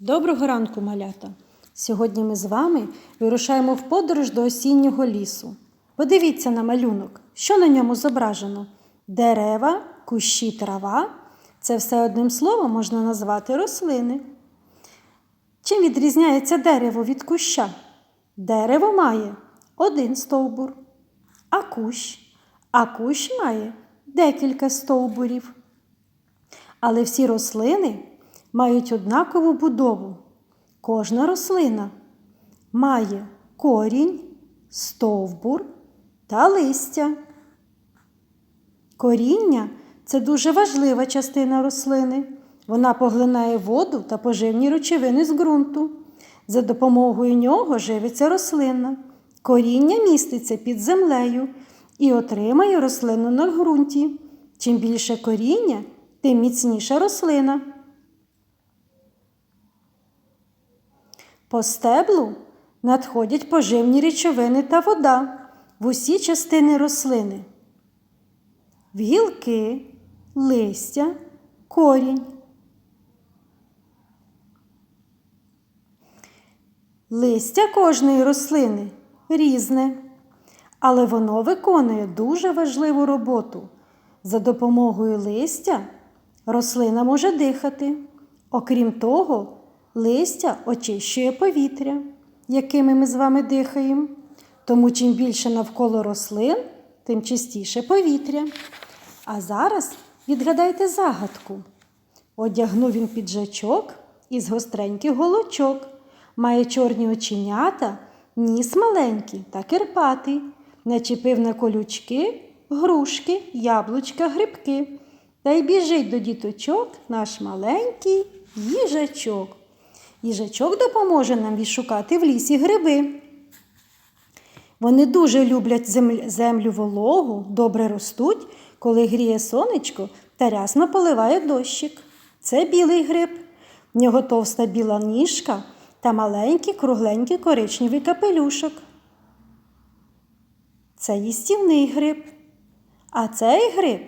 Доброго ранку, малята! Сьогодні ми з вами вирушаємо в подорож до осіннього лісу. Подивіться на малюнок, що на ньому зображено: дерева, кущі, трава. Це все одним словом можна назвати рослини. Чим відрізняється дерево від куща? Дерево має один стовбур, а кущ, а кущ має декілька стовбурів. Але всі рослини мають однакову будову. Кожна рослина має корінь, стовбур та листя. Коріння це дуже важлива частина рослини. Вона поглинає воду та поживні речовини з ґрунту. За допомогою нього живиться рослина. Коріння міститься під землею і отримає рослину на ґрунті. Чим більше коріння, тим міцніша рослина. По стеблу надходять поживні речовини та вода в усі частини рослини. В гілки, листя, корінь. Листя кожної рослини різне, але воно виконує дуже важливу роботу. За допомогою листя рослина може дихати. Окрім того, листя очищує повітря, якими ми з вами дихаємо. Тому чим більше навколо рослин, тим чистіше повітря. А зараз відгадайте загадку. Одягнув він піджачок із гостреньких голочок, має чорні оченята, ніс маленький та кирпатий, начепив на колючки, грушки, яблучка, грибки. Та й біжить до діточок наш маленький їжачок. Їжачок допоможе нам відшукати в лісі гриби. Вони дуже люблять землю вологу, добре ростуть, коли гріє сонечко та рясно поливає дощик. Це білий гриб. В нього товста біла ніжка та маленький кругленький коричневий капелюшок. Це їстівний гриб. А цей гриб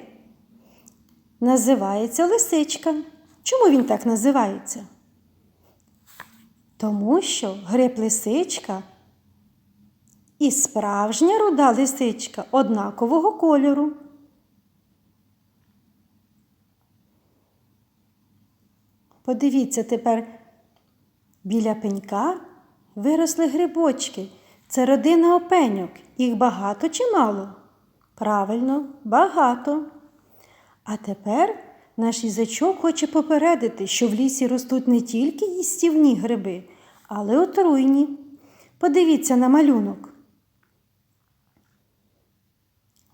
називається лисичка. Чому він так називається? Тому що гриб лисичка і справжня руда лисичка однакового кольору. Подивіться тепер біля пенька виросли грибочки. Це родина опеньок. Їх багато чи мало? Правильно, багато. А тепер наш їзачок хоче попередити, що в лісі ростуть не тільки їстівні гриби, але отруйні. Подивіться на малюнок.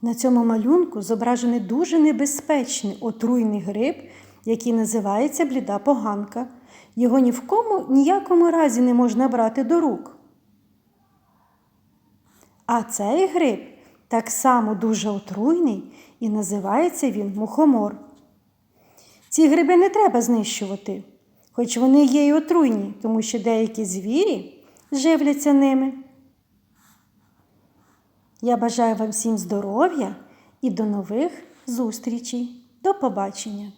На цьому малюнку зображений дуже небезпечний отруйний гриб, який називається бліда поганка. Його ні в кому ніякому разі не можна брати до рук. А цей гриб так само дуже отруйний і називається він мухомор. Ці гриби не треба знищувати, хоч вони є й отруйні, тому що деякі звірі живляться ними. Я бажаю вам всім здоров'я і до нових зустрічей. До побачення!